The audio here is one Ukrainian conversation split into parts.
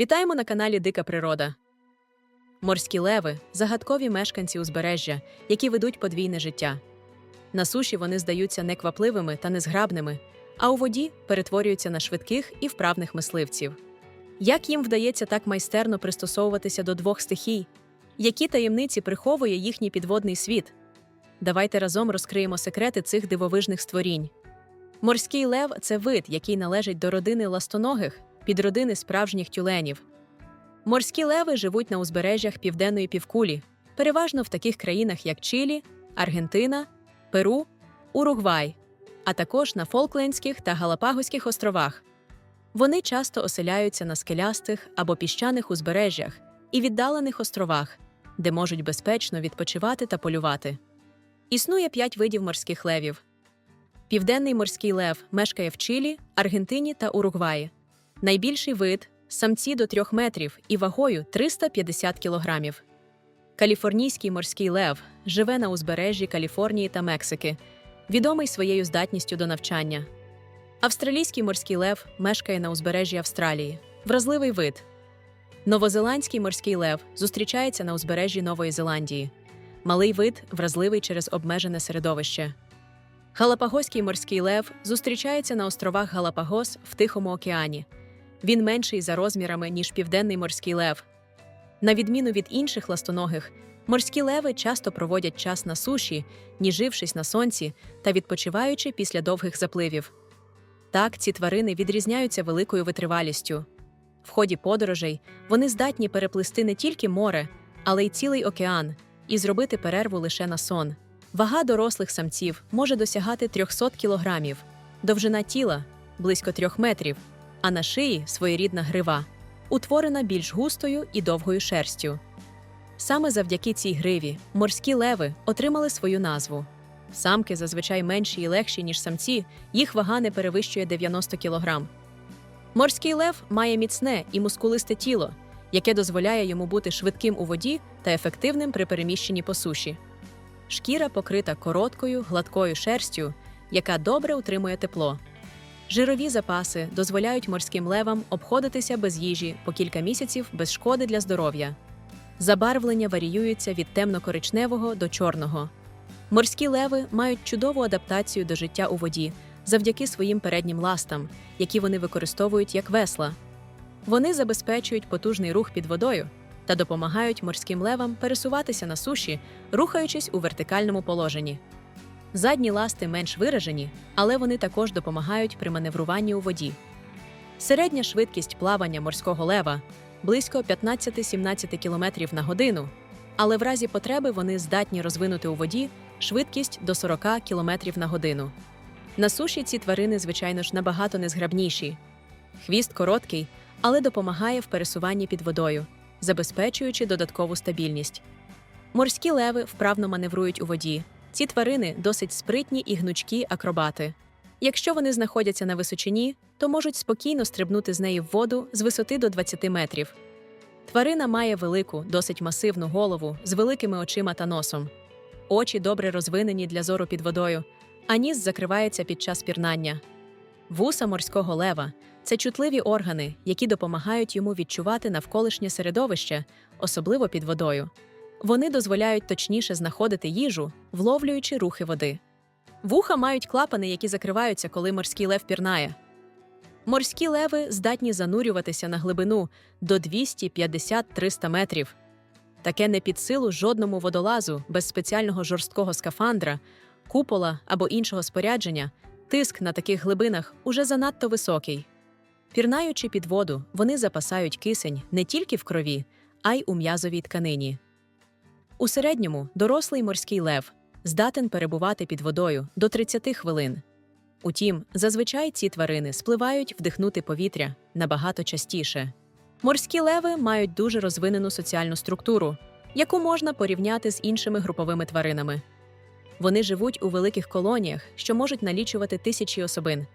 Вітаємо на каналі Дика Природа. Морські леви загадкові мешканці узбережжя, які ведуть подвійне життя. На суші вони здаються неквапливими та незграбними, а у воді перетворюються на швидких і вправних мисливців. Як їм вдається так майстерно пристосовуватися до двох стихій? Які таємниці приховує їхній підводний світ? Давайте разом розкриємо секрети цих дивовижних створінь. Морський лев це вид, який належить до родини ластоногих, підродини справжніх тюленів. Морські леви живуть на узбережжях південної півкулі, переважно в таких країнах, як Чилі, Аргентина, Перу, Уругвай, а також на Фолклендських та Галапагоських островах. Вони часто оселяються на скелястих або піщаних узбережжях і віддалених островах, де можуть безпечно відпочивати та полювати. Існує п'ять видів морських левів. Південний морський лев мешкає в Чилі, Аргентині та Уругваї. Найбільший вид самці до 3 метрів і вагою 350 кілограмів. Каліфорнійський морський лев живе на узбережжі Каліфорнії та Мексики, відомий своєю здатністю до навчання. Австралійський морський лев мешкає на узбережжі Австралії, вразливий вид. Новозеландський морський лев зустрічається на узбережжі Нової Зеландії. Малий вид вразливий через обмежене середовище. Галапагоський морський лев зустрічається на островах Галапагос в Тихому океані. Він менший за розмірами, ніж південний морський лев. На відміну від інших ластоногих, морські леви часто проводять час на суші, ніжившись на сонці та відпочиваючи після довгих запливів. Так, ці тварини відрізняються великою витривалістю. В ході подорожей вони здатні переплисти не тільки море, але й цілий океан, і зробити перерву лише на сон. Вага дорослих самців може досягати 300 кілограмів, довжина тіла близько 3 метрів, а на шиї своєрідна грива, утворена більш густою і довгою шерстю. Саме завдяки цій гриві морські леви отримали свою назву. Самки зазвичай менші і легші, ніж самці, їх вага не перевищує 90 кг. Морський лев має міцне і мускулисте тіло, яке дозволяє йому бути швидким у воді та ефективним при переміщенні по суші. Шкіра покрита короткою, гладкою шерстю, яка добре утримує тепло. Жирові запаси дозволяють морським левам обходитися без їжі по кілька місяців без шкоди для здоров'я. Забарвлення варіюються від темно-коричневого до чорного. Морські леви мають чудову адаптацію до життя у воді завдяки своїм переднім ластам, які вони використовують як весла. Вони забезпечують потужний рух під водою та допомагають морським левам пересуватися на суші, рухаючись у вертикальному положенні. Задні ласти менш виражені, але вони також допомагають при маневруванні у воді. Середня швидкість плавання морського лева близько 15-17 км на годину, але в разі потреби вони здатні розвинути у воді швидкість до 40 км на годину. На суші ці тварини, звичайно ж, набагато незграбніші. Хвіст короткий, але допомагає в пересуванні під водою, забезпечуючи додаткову стабільність. Морські леви вправно маневрують у воді. Ці тварини досить спритні і гнучкі акробати. Якщо вони знаходяться на височині, то можуть спокійно стрибнути з неї в воду з висоти до 20 метрів. Тварина має велику, досить масивну голову з великими очима та носом. Очі добре розвинені для зору під водою, а ніс закривається під час пірнання. Вуса морського лева це чутливі органи, які допомагають йому відчувати навколишнє середовище, особливо під водою. Вони дозволяють точніше знаходити їжу, вловлюючи рухи води. Вуха мають клапани, які закриваються, коли морський лев пірнає. Морські леви здатні занурюватися на глибину до 250-300 метрів. Таке не під силу жодному водолазу без спеціального жорсткого скафандра, купола або іншого спорядження. Тиск на таких глибинах уже занадто високий. Пірнаючи під воду, вони запасають кисень не тільки в крові, а й у м'язовій тканині. У середньому дорослий морський лев здатен перебувати під водою до 30 хвилин. Утім, зазвичай ці тварини спливають вдихнути повітря набагато частіше. Морські леви мають дуже розвинену соціальну структуру, яку можна порівняти з іншими груповими тваринами. Вони живуть у великих колоніях, що можуть налічувати тисячі особин.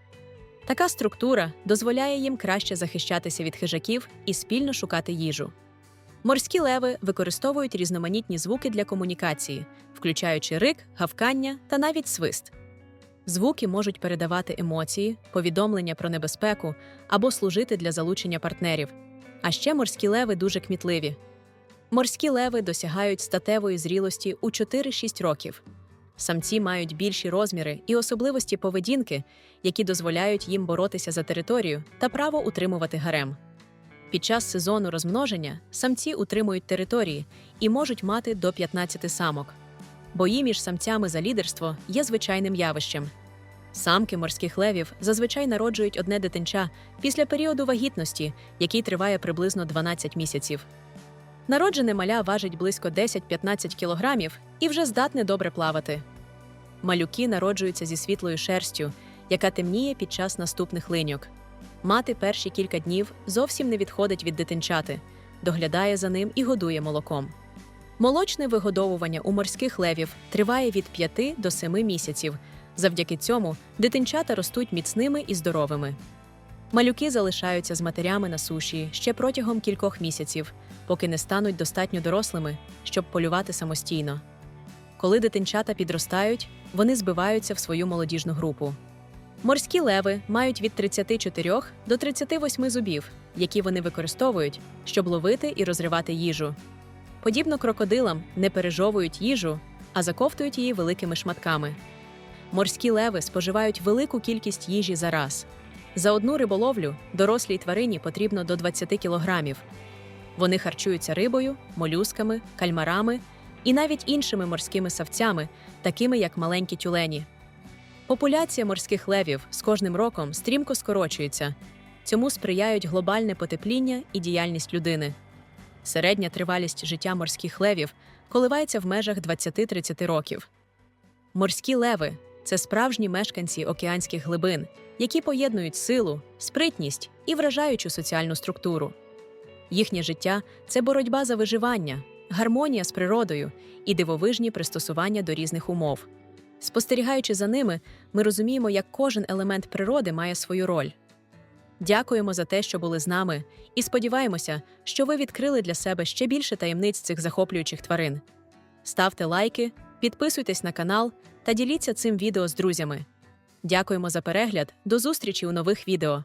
Така структура дозволяє їм краще захищатися від хижаків і спільно шукати їжу. Морські леви використовують різноманітні звуки для комунікації, включаючи рик, гавкання та навіть свист. Звуки можуть передавати емоції, повідомлення про небезпеку або служити для залучення партнерів. А ще морські леви дуже кмітливі. Морські леви досягають статевої зрілості у 4-6 років. Самці мають більші розміри і особливості поведінки, які дозволяють їм боротися за територію та право утримувати гарем. Під час сезону розмноження самці утримують території і можуть мати до 15 самок. Бої між самцями за лідерство є звичайним явищем. Самки морських левів зазвичай народжують одне дитинча після періоду вагітності, який триває приблизно 12 місяців. Народжене маля важить близько 10-15 кілограмів і вже здатне добре плавати. Малюки народжуються зі світлою шерстю, яка темніє під час наступних линьок. Мати перші кілька днів зовсім не відходить від дитинчати, доглядає за ним і годує молоком. Молочне вигодовування у морських левів триває від 5 до 7 місяців. Завдяки цьому дитинчата ростуть міцними і здоровими. Малюки залишаються з матерями на суші ще протягом кількох місяців, поки не стануть достатньо дорослими, щоб полювати самостійно. Коли дитинчата підростають, вони збиваються в свою молодіжну групу. Морські леви мають від 34 до 38 зубів, які вони використовують, щоб ловити і розривати їжу. Подібно крокодилам не пережовують їжу, а заковтують її великими шматками. Морські леви споживають велику кількість їжі за раз. За одну риболовлю дорослій тварині потрібно до 20 кілограмів. Вони харчуються рибою, молюсками, кальмарами і навіть іншими морськими савцями, такими як маленькі тюлені. Популяція морських левів з кожним роком стрімко скорочується. Цьому сприяють глобальне потепління і діяльність людини. Середня тривалість життя морських левів коливається в межах 20-30 років. Морські леви це справжні мешканці океанських глибин, які поєднують силу, спритність і вражаючу соціальну структуру. Їхнє життя це боротьба за виживання, гармонія з природою і дивовижні пристосування до різних умов. Спостерігаючи за ними, ми розуміємо, як кожен елемент природи має свою роль. Дякуємо за те, що були з нами, і сподіваємося, що ви відкрили для себе ще більше таємниць цих захоплюючих тварин. Ставте лайки, підписуйтесь на канал та діліться цим відео з друзями. Дякуємо за перегляд. До зустрічі у нових відео.